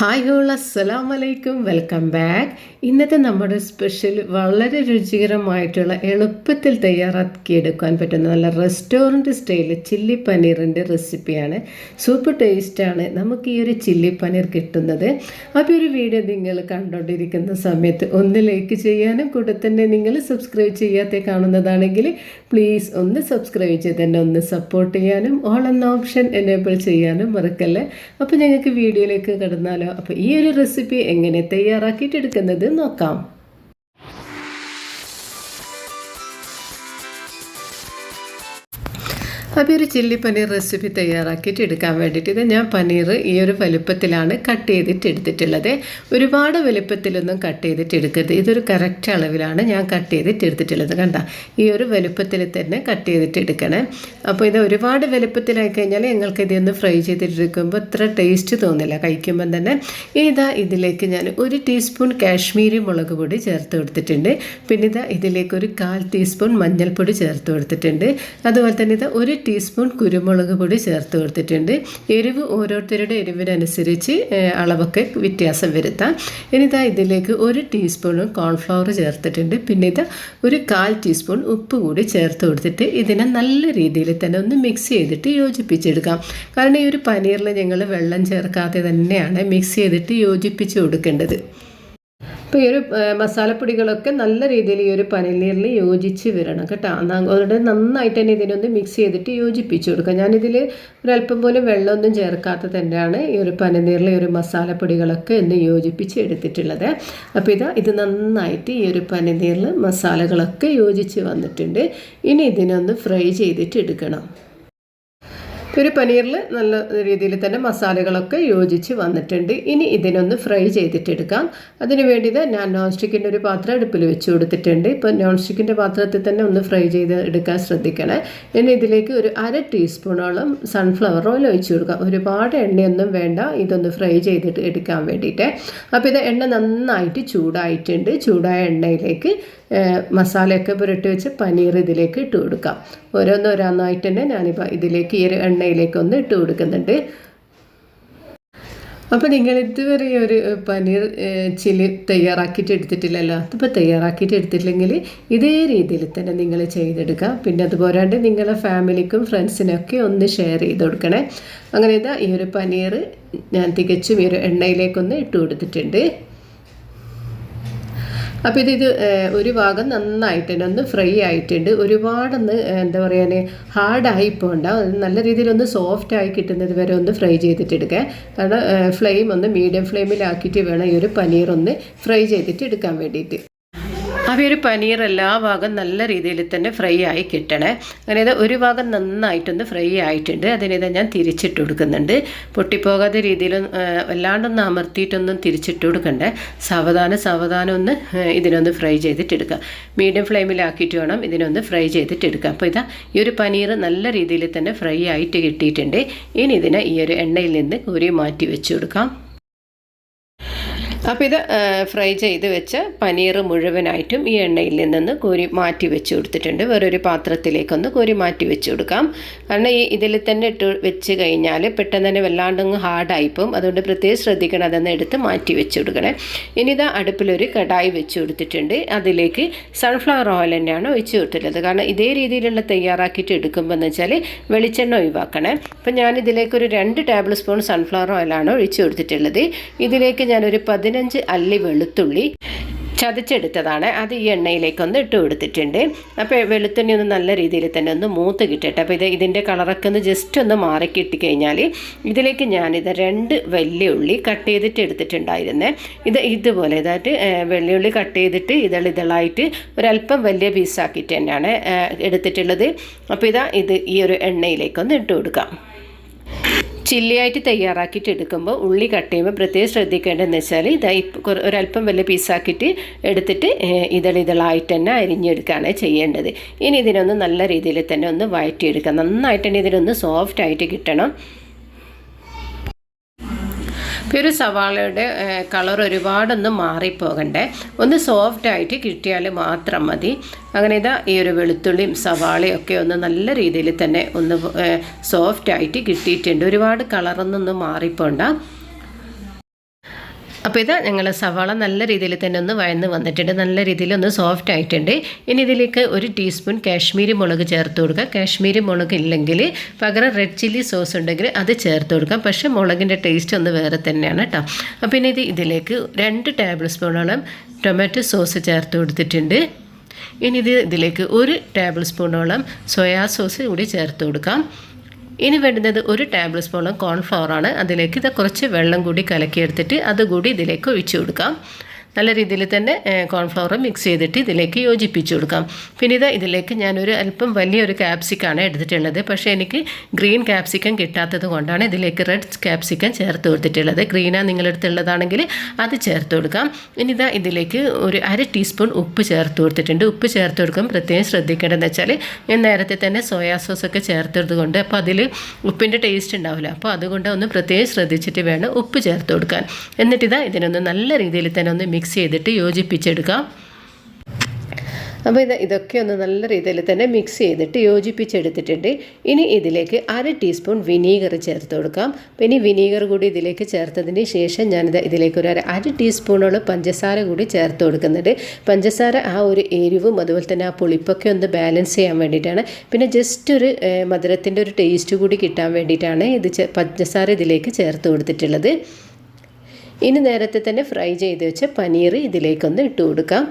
Hi whole അസ്സലാം വലൈക്കും welcome back ഇന്നത്തെ നമ്മുടെ സ്പെഷ്യൽ വളരെ രുചികരമായിട്ടുള്ള എളുപ്പത്തിൽ തയ്യാറാക്കിയെടുക്കാൻ പറ്റുന്ന നല്ല റെസ്റ്റോറന്റ് സ്റ്റൈൽ ചില്ലി പനീറിന്റെ റെസിപ്പിയാണ് സൂപ്പർ ടേസ്റ്റാണ് നമുക്ക് ഈ ഒരു ചില്ലി പനീർ കിട്ടുന്നത്. അപ്പോൾ ഒരു വീഡിയോ നിങ്ങൾ കണ്ടുകൊണ്ടിരിക്കുന്ന സമയത്ത് ഒന്ന് ലൈക്ക് ചെയ്യാനും കൂടെ തന്നെ നിങ്ങൾ സബ്സ്ക്രൈബ് ചെയ്യാത്ത കാണുന്നതാണെങ്കിൽ പ്ലീസ് ഒന്ന് സബ്സ്ക്രൈബ് ചെയ്ത് തന്നെ ഒന്ന് സപ്പോർട്ട് ചെയ്യാനും ഓൾ എന്ന ഓപ്ഷൻ എനേബിൾ ചെയ്യാനും മറക്കല്ലേ? അപ്പോൾ ഞങ്ങൾക്ക് വീഡിയോയിലേക്ക് കടന്നാലോ. അപ്പോൾ ഈ ഒരു റെസിപ്പി എങ്ങനെ തയ്യാറാക്കിയിട്ടെടുക്കുന്നത് നോക്കാം. അപ്പോൾ ഒരു ചില്ലി പനീർ റെസിപ്പി തയ്യാറാക്കിയിട്ട് എടുക്കാൻ വേണ്ടിയിട്ട് ഞാൻ പനീർ ഈ ഒരു വലുപ്പത്തിലാണ് കട്ട് ചെയ്തിട്ട് എടുത്തിട്ടുള്ളത്. ഒരുപാട് വലുപ്പത്തിലൊന്നും കട്ട് ചെയ്തിട്ട് എടുക്കരുത്. ഇതൊരു കറക്റ്റ് അളവിലാണ് ഞാൻ കട്ട് ചെയ്തിട്ട് എടുത്തിട്ടുള്ളത് കണ്ട. ഈ ഒരു വലുപ്പത്തിൽ തന്നെ കട്ട് ചെയ്തിട്ട് എടുക്കണേ. അപ്പോൾ ഇത് ഒരുപാട് വലുപ്പത്തിലായി കഴിഞ്ഞാൽ ഞങ്ങൾക്ക് ഇതൊന്ന് ഫ്രൈ ചെയ്തിട്ടെടുക്കുമ്പോൾ ഇത്ര ടേസ്റ്റ് തോന്നില്ല കഴിക്കുമ്പം തന്നെ. ഇതാ ഇതിലേക്ക് ഞാൻ ഒരു ടീസ്പൂൺ കാശ്മീരി മുളക് പൊടി ചേർത്ത് കൊടുത്തിട്ടുണ്ട്. പിന്നെ ഇതാ ഇതിലേക്ക് ഒരു കാൽ ടീസ്പൂൺ മഞ്ഞൾപ്പൊടി ചേർത്ത് കൊടുത്തിട്ടുണ്ട്. അതുപോലെ തന്നെ ഇത് ഒരു ടീസ്പൂൺ കുരുമുളക് പൊടി ചേർത്ത് കൊടുത്തിട്ടുണ്ട്. എരിവ് ഓരോരുത്തരുടെ എരിവിനനുസരിച്ച് അളവൊക്കെ വ്യത്യാസം വരുത്താം. ഇനി ഇതാ ഇതിലേക്ക് ഒരു ടീസ്പൂൺ കോൺഫ്ലവർ ചേർത്തിട്ടുണ്ട്. പിന്നെ ഇത് ഒരു കാൽ ടീസ്പൂൺ ഉപ്പ് കൂടി ചേർത്ത് കൊടുത്തിട്ട് ഇതിനെ നല്ല രീതിയിൽ തന്നെ ഒന്ന് മിക്സ് ചെയ്തിട്ട് യോജിപ്പിച്ചെടുക്കാം. കാരണം ഈ ഒരു പനീറിൽ ഞങ്ങൾ വെള്ളം ചേർക്കാതെ തന്നെയാണ് മിക്സ് ചെയ്തിട്ട് യോജിപ്പിച്ച് കൊടുക്കേണ്ടത്. അപ്പോൾ ഈ ഒരു മസാലപ്പൊടികളൊക്കെ നല്ല രീതിയിൽ ഈ ഒരു പനീറിൽ യോജിച്ച് വരണം കേട്ടോ. അതുകൊണ്ട് നന്നായിട്ട് തന്നെ ഇതിനൊന്ന് മിക്സ് ചെയ്തിട്ട് യോജിപ്പിച്ച് കൊടുക്കുക. ഞാനിതിൽ ഒരല്പം പോലും വെള്ളമൊന്നും ചേർക്കാത്ത തന്നെയാണ് ഈ ഒരു പനീറിലെ ഒരു മസാലപ്പൊടികളൊക്കെ ഒന്ന് യോജിപ്പിച്ച് എടുത്തിട്ടുള്ളത്. അപ്പോൾ ഇതാ ഇത് നന്നായിട്ട് ഈ ഒരു പനീറിൽ മസാലകളൊക്കെ യോജിച്ച് വന്നിട്ടുണ്ട്. ഇനി ഇതിനൊന്ന് ഫ്രൈ ചെയ്തിട്ട് എടുക്കണം. ഒരു പനീറിൽ നല്ല രീതിയിൽ തന്നെ മസാലകളൊക്കെ യോജിച്ച് വന്നിട്ടുണ്ട്. ഇനി ഇതിനൊന്ന് ഫ്രൈ ചെയ്തിട്ടെടുക്കാം. അതിന് വേണ്ടിയത് ഞാൻ നോൺ സ്റ്റിക്കിന്റെ ഒരു പാത്രം അടുപ്പിൽ വെച്ച് കൊടുത്തിട്ടുണ്ട്. ഇപ്പോൾ നോൺ സ്റ്റിക്കിന്റെ പാത്രത്തിൽ തന്നെ ഒന്ന് ഫ്രൈ ചെയ്ത് എടുക്കാൻ ശ്രദ്ധിക്കണേ. ഇനി ഇതിലേക്ക് ഒരു അര ടീസ്പൂണോളം സൺഫ്ലവർ ഓയിൽ ഒഴിച്ച് കൊടുക്കാം. ഒരുപാട് എണ്ണയൊന്നും വേണ്ട. ഇതൊന്ന് ഫ്രൈ ചെയ്തിട്ട് എടുക്കാൻ വേണ്ടിയിട്ട്. അപ്പോൾ ഇത് എണ്ണ നന്നായിട്ട് ചൂടായിട്ടുണ്ട്. ചൂടായ എണ്ണയിലേക്ക് മസാലയൊക്കെ പുരട്ടി വെച്ച് പനീർ ഇതിലേക്ക് ഇട്ട് കൊടുക്കാം. ഓരോന്നോരോന്നായിട്ട് തന്നെ ഞാനിപ്പോൾ ഇതിലേക്ക് ഈ എണ്ണയിലേക്ക് ഒന്ന് ഇട്ട് കൊടുക്കുന്നുണ്ട്. അപ്പോൾ നിങ്ങൾ ഇതുവരെ ഒരു പനീർ ചില്ലി തയ്യാറാക്കിയിട്ട് എടുത്തിട്ടില്ലല്ലോ? അതിപ്പോൾ തയ്യാറാക്കിയിട്ട് എടുത്തിട്ടില്ലെങ്കിൽ ഇതേ രീതിയിൽ തന്നെ നിങ്ങൾ ചെയ്തെടുക്കുക. പിന്നെ അതുപോരാണ്ട് നിങ്ങളെ ഫാമിലിക്കും ഫ്രണ്ട്സിനൊക്കെ ഒന്ന് ഷെയർ ചെയ്ത് കൊടുക്കണേ. അങ്ങനെ ഇതാ ഈ ഒരു പനീർ ഞാൻ തികച്ചും ഈ ഒരു എണ്ണയിലേക്കൊന്ന് ഇട്ട് കൊടുത്തിട്ടുണ്ട്. അപ്പോൾ ഇത് ഇത് ഒരു ഭാഗം നന്നായിട്ടുണ്ട് ഒന്ന് ഫ്രൈ ആയിട്ടുണ്ട്. ഒരുപാടൊന്ന് എന്താ പറയാൻ ഹാർഡായി പോകണ്ട നല്ല രീതിയിൽ ഒന്ന് സോഫ്റ്റ് ആയി കിട്ടുന്നത് വരെ ഒന്ന് ഫ്രൈ ചെയ്തിട്ടെടുക്കുക കാരണം ഫ്ലെയിം ഒന്ന് മീഡിയം ഫ്ലെയിമിലാക്കിയിട്ട് വേണം ഈ ഒരു പനീർ ഒന്ന് ഫ്രൈ ചെയ്തിട്ട് എടുക്കാൻ വേണ്ടിയിട്ട്. അപ്പോൾ ഒരു പനീർ എല്ലാ ഭാഗം നല്ല രീതിയിൽ തന്നെ ഫ്രൈ ആയി കിട്ടണേ. അങ്ങനെ ഒരു ഭാഗം നന്നായിട്ടൊന്ന് ഫ്രൈ ആയിട്ടുണ്ട്. അതിനിത് ഞാൻ തിരിച്ചിട്ട് കൊടുക്കുന്നുണ്ട്. പൊട്ടിപ്പോകാത്ത രീതിയിൽ വല്ലാണ്ടൊന്ന് അമർത്തിയിട്ടൊന്നും തിരിച്ചിട്ട് കൊടുക്കണ്ടേ. സാവധാനം സാവധാനം ഒന്ന് ഇതിനൊന്ന് ഫ്രൈ ചെയ്തിട്ടെടുക്കാം മീഡിയം ഫ്ലെയിമിലാക്കിയിട്ട് വേണം ഇതിനൊന്ന് ഫ്രൈ ചെയ്തിട്ടെടുക്കാം അപ്പോൾ ഇതാ ഈ ഒരു പനീർ നല്ല രീതിയിൽ തന്നെ ഫ്രൈ ആയിട്ട് കിട്ടിയിട്ടുണ്ട്. ഇനി ഇതിനെ ഈ ഒരു എണ്ണയിൽ നിന്ന് കോരി മാറ്റി വെച്ച് കൊടുക്കാം. അപ്പോൾ ഇത് ഫ്രൈ ചെയ്ത് വെച്ച് പനീർ മുഴുവനായിട്ടും ഈ എണ്ണയിൽ നിന്ന് കോരി മാറ്റി വെച്ച് കൊടുത്തിട്ടുണ്ട്. വേറൊരു പാത്രത്തിലേക്കൊന്ന് കോരി മാറ്റി വെച്ച് കൊടുക്കാം. കാരണം ഈ ഇതിൽ തന്നെ ഇട്ട് വെച്ച് കഴിഞ്ഞാൽ പെട്ടെന്ന് തന്നെ വല്ലാണ്ടങ്ങ് ഹാർഡായിപ്പോവും അതുകൊണ്ട് പ്രത്യേകം ശ്രദ്ധിക്കണം അതൊന്ന് എടുത്ത് മാറ്റി വെച്ച് കൊടുക്കണേ. ഇനി ഇതാ അടുപ്പിലൊരു കടായി വെച്ച് കൊടുത്തിട്ടുണ്ട്. അതിലേക്ക് സൺഫ്ലവർ ഓയിൽ തന്നെയാണ് ഒഴിച്ച് കൊടുത്തിട്ടുള്ളത്. കാരണം ഇതേ രീതിയിലുള്ള തയ്യാറാക്കിയിട്ട് എടുക്കുമ്പോൾ എന്ന് വെച്ചാൽ വെളിച്ചെണ്ണ ഒഴിവാക്കണേ. അപ്പം ഞാനിതിലേക്ക് ഒരു രണ്ട് ടേബിൾ സ്പൂൺ സൺഫ്ലവർ ഓയിലാണ് ഒഴിച്ച് കൊടുത്തിട്ടുള്ളത്. ഇതിലേക്ക് ഞാനൊരു പതിനഞ്ച് പതിനഞ്ച് അല്ലി വെളുത്തുള്ളി ചതച്ചെടുത്തതാണ്. അത് ഈ എണ്ണയിലേക്കൊന്ന് ഇട്ട് കൊടുത്തിട്ടുണ്ട്. അപ്പോൾ വെളുത്തുണ്ണി ഒന്ന് നല്ല രീതിയിൽ തന്നെ ഒന്ന് മൂത്ത് കിട്ടട്ടെ. അപ്പോൾ ഇത് ഇതിന്റെ കളറൊക്കെ ഒന്ന് ജസ്റ്റ് ഒന്ന് മാറി കിട്ടിക്കഴിഞ്ഞാൽ ഇതിലേക്ക് ഞാനിത് രണ്ട് വലിയ ഉള്ളി കട്ട് ചെയ്തിട്ട് എടുത്തിട്ടുണ്ടായിരുന്നേ. ഇത് ഇതുപോലെ ഇതായിട്ട് വെള്ളിയുള്ളി കട്ട് ചെയ്തിട്ട് ഇതളിതളായിട്ട് ഒരല്പം വലിയ പീസാക്കിയിട്ട് തന്നെയാണ് എടുത്തിട്ടുള്ളത്. അപ്പോൾ ഇതാ ഇത് ഈ ഒരു എണ്ണയിലേക്കൊന്ന് ഇട്ട് കൊടുക്കാം. ചില്ലിയായിട്ട് തയ്യാറാക്കിയിട്ട് എടുക്കുമ്പോൾ ഉള്ളി കട്ട് ചെയ്യുമ്പോൾ പ്രത്യേകം ശ്രദ്ധിക്കേണ്ടതെന്ന് വെച്ചാൽ ഇതായി ഒരല്പം വലിയ പീസാക്കിയിട്ട് എടുത്തിട്ട് ഇതളിതളായിട്ട് തന്നെ അരിഞ്ഞെടുക്കുകയാണ് ചെയ്യേണ്ടത്. ഇനി ഇതിനൊന്ന് നല്ല രീതിയിൽ തന്നെ ഒന്ന് വഴറ്റിയെടുക്കുക നന്നായിട്ട് തന്നെ ഇതിനൊന്ന് സോഫ്റ്റ് ആയിട്ട് കിട്ടണം. ഇപ്പോൾ ഒരു സവാളയുടെ കളർ ഒരുപാടൊന്നും മാറിപ്പോകണ്ടേ. ഒന്ന് സോഫ്റ്റ് ആയിട്ട് കിട്ടിയാൽ മാത്രം മതി. അങ്ങനെ ഇതാ ഈ ഒരു വെളുത്തുള്ളിയും സവാളയും ഒക്കെ ഒന്ന് നല്ല രീതിയിൽ തന്നെ ഒന്ന് സോഫ്റ്റ് ആയിട്ട് കിട്ടിയിട്ടുണ്ട്. ഒരുപാട് കളറൊന്നും മാറിപ്പോണ്ട. അപ്പോൾ ഇത് ഞങ്ങൾ സവാള നല്ല രീതിയിൽ തന്നെ ഒന്ന് വഴന്ന് വന്നിട്ടുണ്ട്. നല്ല രീതിയിൽ ഒന്ന് സോഫ്റ്റ് ആയിട്ടുണ്ട്. ഇനി ഇതിലേക്ക് ഒരു ടീസ്പൂൺ കാശ്മീരി മുളക് ചേർത്ത് കൊടുക്കുക. കാശ്മീരി മുളക് ഇല്ലെങ്കിൽ പകരം റെഡ് ചില്ലി സോസ് ഉണ്ടെങ്കിൽ അത് ചേർത്ത് കൊടുക്കാം. പക്ഷേ മുളകിന്റെ ടേസ്റ്റ് ഒന്ന് വേറെ തന്നെയാണ് കേട്ടോ അപ്പോൾ ഇനി ഇത് ഇതിലേക്ക് രണ്ട് ടേബിൾ സ്പൂണോളം ടൊമാറ്റോ സോസ് ചേർത്ത് കൊടുത്തിട്ടുണ്ട്. ഇനി ഇത് ഇതിലേക്ക് ഒരു ടേബിൾ സ്പൂണോളം സോയാ സോസ് കൂടി ചേർത്ത് കൊടുക്കാം. ഇനി വേണ്ടുന്നത് ഒരു ടേബിൾ സ്പൂണ് കോൺഫ്ലവർ ആണ്. അതിലേക്ക് ഇത് കുറച്ച് വെള്ളം കൂടി കലക്കിയെടുത്തിട്ട് അതുകൂടി ഇതിലേക്ക് ഒഴിച്ചു കൊടുക്കാം. നല്ല രീതിയിൽ തന്നെ കോൺഫ്ലവർ മിക്സ് ചെയ്തിട്ട് ഇതിലേക്ക് യോജിപ്പിച്ചു കൊടുക്കാം. പിന്നെ ഇത് ഇതിലേക്ക് ഞാനൊരു അല്പം വലിയൊരു ക്യാപ്സിക്കാണ് എടുത്തിട്ടുള്ളത്. പക്ഷേ എനിക്ക് ഗ്രീൻ ക്യാപ്സിക്കം കിട്ടാത്തത് കൊണ്ടാണ് ഇതിലേക്ക് റെഡ് ക്യാപ്സിക്കം ചേർത്ത് കൊടുത്തിട്ടുള്ളത്. ഗ്രീനാണ് നിങ്ങളെടുത്തുള്ളതാണെങ്കിൽ അത് ചേർത്ത് കൊടുക്കാം. ഇനി ഇതാ ഇതിലേക്ക് ഒരു അര ടീസ്പൂൺ ഉപ്പ് ചേർത്ത് കൊടുത്തിട്ടുണ്ട്. ഉപ്പ് ചേർത്ത് കൊടുക്കും പ്രത്യേകം ശ്രദ്ധിക്കേണ്ടതെന്ന് വെച്ചാൽ ഞാൻ നേരത്തെ തന്നെ സോയാ സോസ് ഒക്കെ ചേർത്തത് കൊണ്ട് അപ്പോൾ അതിൽ ഉപ്പിന്റെ ടേസ്റ്റ് ഉണ്ടാവില്ല. അപ്പോൾ അതുകൊണ്ട് ഒന്ന് പ്രത്യേകം ശ്രദ്ധിച്ചിട്ട് വേണം ഉപ്പ് ചേർത്ത് കൊടുക്കാൻ. എന്നിട്ടിതാ ഇതിനൊന്ന് നല്ല രീതിയിൽ തന്നെ ഒന്ന് മിക്സ് ചെയ്തിട്ട് യോജിപ്പിച്ചെടുക്കാം. അപ്പോൾ ഇത് ഇതൊക്കെ ഒന്ന് നല്ല രീതിയിൽ തന്നെ മിക്സ് ചെയ്തിട്ട് യോജിപ്പിച്ചെടുത്തിട്ടുണ്ട്. ഇനി ഇതിലേക്ക് അര ടീസ്പൂൺ വിനീഗർ ചേർത്ത് കൊടുക്കാം. പിന്നെ വിനീഗർ കൂടി ഇതിലേക്ക് ചേർത്തതിന് ശേഷം ഞാനിത് ഇതിലേക്ക് ഒരു അര ടീസ്പൂണോളം പഞ്ചസാര കൂടി ചേർത്ത് കൊടുക്കുന്നുണ്ട്. പഞ്ചസാര ആ ഒരു എരിവും അതുപോലെ തന്നെ ആ പുളിപ്പൊക്കെ ഒന്ന് ബാലൻസ് ചെയ്യാൻ വേണ്ടിയിട്ടാണ്. പിന്നെ ജസ്റ്റ് ഒരു മധുരത്തിന്റെ ഒരു ടേസ്റ്റ് കൂടി കിട്ടാൻ വേണ്ടിയിട്ടാണ് ഇത് പഞ്ചസാര ഇതിലേക്ക് ചേർത്ത് കൊടുത്തിട്ടുള്ളത്. ഇനി നേരത്തെ തന്നെ ഫ്രൈ ചെയ്ത് വെച്ച പനീർ ഇതിലേക്കൊന്ന് ഇട്ട് കൊടുക്കാം.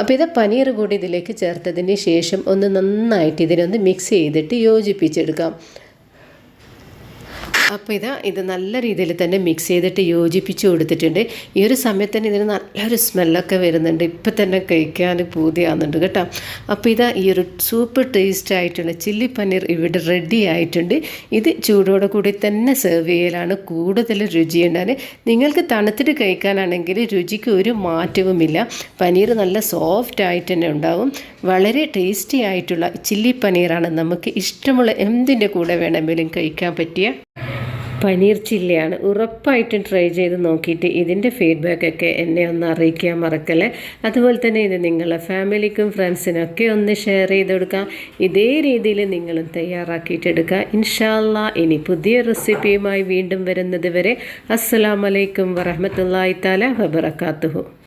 അപ്പോൾ ഇത് പനീർ കൂടി ഇതിലേക്ക് ചേർത്തതിന് ശേഷം ഒന്ന് നന്നായിട്ട് ഇതിനൊന്ന് മിക്സ് ചെയ്തിട്ട് യോജിപ്പിച്ചെടുക്കാം. അപ്പോൾ ഇതാ ഇത് നല്ല രീതിയിൽ തന്നെ മിക്സ് ചെയ്തിട്ട് യോജിപ്പിച്ച് കൊടുത്തിട്ടുണ്ട്. ഈ ഒരു സമയത്ത് തന്നെ ഇതിന് നല്ലൊരു സ്മെല്ലൊക്കെ വരുന്നുണ്ട്. ഇപ്പം തന്നെ കഴിക്കാൻ പൂതിയാകുന്നുണ്ട് കേട്ടോ. അപ്പോൾ ഇതാ ഈ ഒരു സൂപ്പർ ടേസ്റ്റ് ആയിട്ടുള്ള ചില്ലി പനീർ ഇവിടെ റെഡി ആയിട്ടുണ്ട്. ഇത് ചൂടോടെ കൂടി തന്നെ സെർവ് ചെയ്യലാണ്. കൂടുതൽ രുചിയുണ്ടാണ് നിങ്ങൾക്ക് തണുത്തിട്ട് കഴിക്കാനാണെങ്കിൽ രുചിക്ക് ഒരു മാറ്റവുമില്ല. പനീർ നല്ല സോഫ്റ്റ് ആയിട്ട് തന്നെ ഉണ്ടാവും. വളരെ ടേസ്റ്റി ആയിട്ടുള്ള ചില്ലി പനീറാണ് നമുക്ക് ഇഷ്ടമുള്ള എന്തിന്റെ കൂടെ വേണമെങ്കിലും കഴിക്കാൻ പറ്റിയ പനീർ ചില്ലിയാണ്. ഉറപ്പായിട്ടും ട്രൈ ചെയ്ത് നോക്കിയിട്ട് ഇതിന്റെ ഫീഡ്ബാക്കൊക്കെ എന്നെ ഒന്ന് അറിയിക്കാൻ മറക്കല്ലേ? അതുപോലെ തന്നെ ഇത് നിങ്ങളെ ഫാമിലിക്കും ഫ്രണ്ട്സിനൊക്കെ ഒന്ന് ഷെയർ ചെയ്ത് കൊടുക്കാം ഇതേ രീതിയിൽ നിങ്ങളും തയ്യാറാക്കിയിട്ടെടുക്കുക ഇൻഷാല്ല ഇനി പുതിയ റെസിപ്പിയുമായി വീണ്ടും വരുന്നത് വരെ. അസ്സാം വലൈക്കും വറഹമത്തല്ലായി താല വബർക്കാത്തുഹു